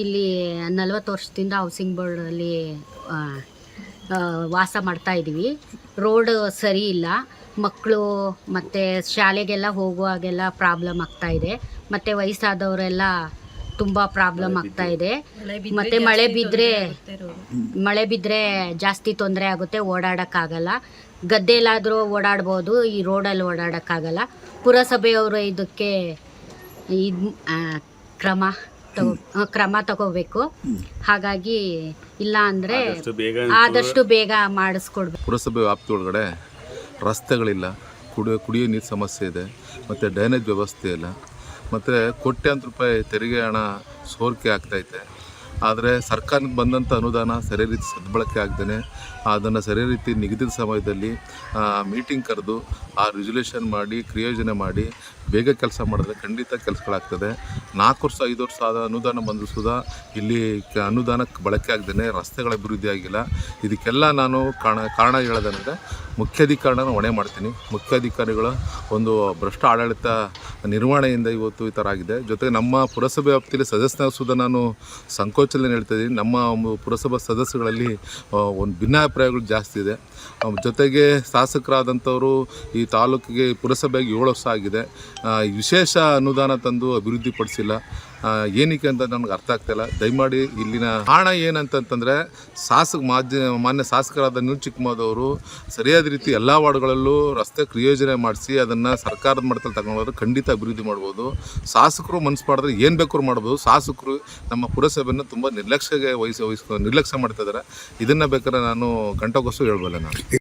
ಇಲ್ಲಿ ನಲವತ್ತು ವರ್ಷದಿಂದ ಹೌಸಿಂಗ್ ಬೋರ್ಡಲ್ಲಿ ವಾಸ ಮಾಡ್ತಾ ಇದ್ದೀವಿ ರೋಡ್ ಸರಿ ಇಲ್ಲ. ಮಕ್ಕಳು ಮತ್ತು ಶಾಲೆಗೆಲ್ಲ ಹೋಗುವಾಗೆಲ್ಲ ಪ್ರಾಬ್ಲಮ್ ಆಗ್ತಾ ಇದೆ. ಮತ್ತು ವಯಸ್ಸಾದವರೆಲ್ಲ ತುಂಬ ಪ್ರಾಬ್ಲಮ್ ಆಗ್ತಾ ಇದೆ. ಮತ್ತು ಮಳೆ ಬಿದ್ದರೆ ಮಳೆ ಬಿದ್ದರೆ ಜಾಸ್ತಿ ತೊಂದರೆ ಆಗುತ್ತೆ ಓಡಾಡೋಕ್ಕಾಗಲ್ಲ. ಗದ್ದೆಲಾದರೂ ಓಡಾಡ್ಬೋದು ಈ ರೋಡಲ್ಲಿ ಓಡಾಡೋಕ್ಕಾಗಲ್ಲ. ಪುರಸಭೆಯವರು ಇದಕ್ಕೆ ಇದು ಕ್ರಮ ತಗೋ ಕ್ರಮ ತಗೋಬೇಕು. ಹಾಗಾಗಿ ಇಲ್ಲ ಅಂದರೆ ಆದಷ್ಟು ಬೇಗ ಮಾಡಿಸ್ಕೊಡ್ಬೇಕು. ಪುರಸಭೆ ವ್ಯಾಪ್ತಿ ಒಳಗಡೆ ರಸ್ತೆಗಳಿಲ್ಲ. ಕುಡಿಯೋ ಕುಡಿಯೋ ನೀರು ಸಮಸ್ಯೆ ಇದೆ. ಮತ್ತು ಡ್ರೈನೇಜ್ ವ್ಯವಸ್ಥೆ ಇಲ್ಲ. ಮತ್ತು ಕೋಟ್ಯಾಂತರ ರೂಪಾಯಿ ತೆರಿಗೆ ಹಣ ಸೋರಿಕೆ ಆಗ್ತೈತೆ ಆದರೆ ಸರ್ಕಾರಕ್ಕೆ ಬಂದಂಥ ಅನುದಾನ ಸರಿ ರೀತಿ ಸದ್ಬಳಕೆ ಆಗ್ದೇ ಅದನ್ನು ಸರಿ ರೀತಿ ನಿಗದಿತ ಸಮಯದಲ್ಲಿ ಮೀಟಿಂಗ್ ಕರೆದು ಆ ರಿಸೊಲ್ಯೂಷನ್ ಮಾಡಿ, ಕ್ರಿಯೋಜನೆ ಮಾಡಿ ಬೇಗ ಕೆಲಸ ಮಾಡಿದ್ರೆ ಖಂಡಿತ ಕೆಲಸಗಳಾಗ್ತದೆ ನಾಲ್ಕು ವರ್ಷ, ಐದು ವರ್ಷ ಆದ ಅನುದಾನ ಬಂದರೂ ಸುದ ಇಲ್ಲಿ ಅನುದಾನಕ್ಕೆ ಬಳಕೆ ಆಗ್ದೇ ರಸ್ತೆಗಳ ಅಭಿವೃದ್ಧಿ ಆಗಿಲ್ಲ. ಇದಕ್ಕೆಲ್ಲ ನಾನು ಕಾರಣ ಕಾರಣ ಹೇಳೋದಂದರೆ ಮುಖ್ಯಾಧಿಕಾರಿನ ಹೊಣೆ ಮಾಡ್ತೀನಿ. ಮುಖ್ಯಾಧಿಕಾರಿಗಳ ಒಂದು ಭ್ರಷ್ಟ ಆಡಳಿತ ನಿರ್ವಹಣೆಯಿಂದ ಇವತ್ತು ಈ ಥರ ಆಗಿದೆ. ಜೊತೆಗೆ ನಮ್ಮ ಪುರಸಭೆ ವ್ಯಾಪ್ತಿಯಲ್ಲಿ ಸದಸ್ಯನ ಸುದ ನಾನು ಸಂಕೋಚನೆ ಹೇಳ್ತಾ ನಮ್ಮ ಒಂದು ಪುರಸಭಾ ಸದಸ್ಯಗಳಲ್ಲಿ ಒಂದು ಭಿನ್ನಾಭಿಪ್ರಾಯಗಳು ಜಾಸ್ತಿ ಇದೆ. ಜೊತೆಗೆ ಶಾಸಕರಾದಂಥವರು ಈ ತಾಲೂಕಿಗೆ ಪುರಸಭೆಗೆ ಏಳು ವರ್ಷ ಆಗಿದೆ. ವಿಶೇಷ ಅನುದಾನ ತಂದು ಅಭಿವೃದ್ಧಿಪಡಿಸಿಲ್ಲ. ಏನಕ್ಕೆ ಅಂತ ನನಗೆ ಅರ್ಥ ಆಗ್ತಾಯಿಲ್ಲ ದಯಮಾಡಿ ಇಲ್ಲಿನ ಕಾರಣ ಏನಂತಂತಂದರೆ, ಶಾಸಕ ಮಾಧ್ಯ, ಮಾನ್ಯ ಶಾಸಕರಾದ ನೀವು ಚಿಕ್ಕಮ್ಮದವರು ಸರಿಯಾದ ರೀತಿ ಎಲ್ಲ ವಾರ್ಡ್ಗಳಲ್ಲೂ ರಸ್ತೆ ಕ್ರಿಯೋಜನೆ ಮಾಡಿಸಿ ಅದನ್ನು ಸರ್ಕಾರದ ಮಟ್ಟದಲ್ಲಿ ತಗೊಂಡೋದ್ರೆ ಖಂಡಿತ ಅಭಿವೃದ್ಧಿ ಮಾಡ್ಬೋದು. ಶಾಸಕರು ಮನಸ್ಸು ಮಾಡಿದ್ರೆ ಏನು ಬೇಕಾದ್ರೂ ಮಾಡ್ಬೋದು. ಶಾಸಕರು ನಮ್ಮ ಪುರಸಭೆಯನ್ನು ತುಂಬ ನಿರ್ಲಕ್ಷ್ಯಗೆ ವಹಿಸಿ ವಹಿಸ್ಕೊ ನಿರ್ಲಕ್ಷ್ಯ ಮಾಡ್ತಾ ಇದ್ದಾರೆ ಇದನ್ನು ಬೇಕಾದ್ರೆ ನಾನು ಗಂಟೆಗೋಸ್ಕರ ಹೇಳ್ಬಲ್ಲೆ ನಾನು.